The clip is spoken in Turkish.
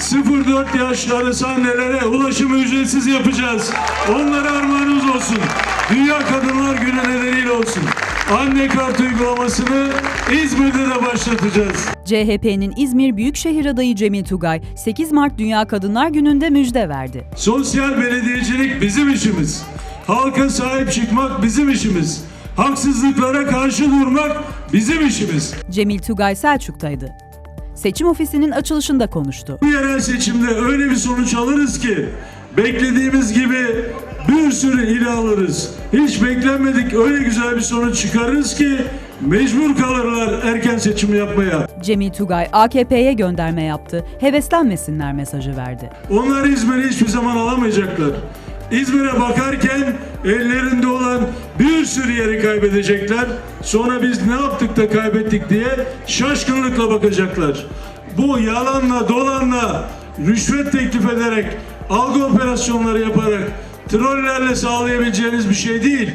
0-4 yaş arası annelere ulaşımı ücretsiz yapacağız. Onlara armağanımız olsun. Dünya Kadınlar Günü nedeniyle olsun. Anne kart uygulamasını İzmir'de de başlatacağız. CHP'nin İzmir Büyükşehir adayı Cemil Tugay, 8 Mart Dünya Kadınlar Günü'nde müjde verdi. Sosyal belediyecilik bizim işimiz. Halka sahip çıkmak bizim işimiz. Haksızlıklara karşı durmak bizim işimiz. Cemil Tugay Selçuk'taydı. Seçim ofisinin açılışında konuştu. Bu yerel seçimde öyle bir sonuç alırız ki beklediğimiz gibi bir sürü il alırız. Hiç beklenmedik öyle güzel bir sonuç çıkarırız ki mecbur kalırlar erken seçim yapmaya. Cemil Tugay AKP'ye gönderme yaptı, heveslenmesinler mesajı verdi. Onlar İzmir'i hiçbir zaman alamayacaklar. İzmir'e bakarken ellerinde olan bir sürü yeri kaybedecekler. Sonra biz ne yaptık da kaybettik diye şaşkınlıkla bakacaklar. Bu yalanla, dolanla, rüşvet teklif ederek, algı operasyonları yaparak, trollerle sağlayabileceğiniz bir şey değil.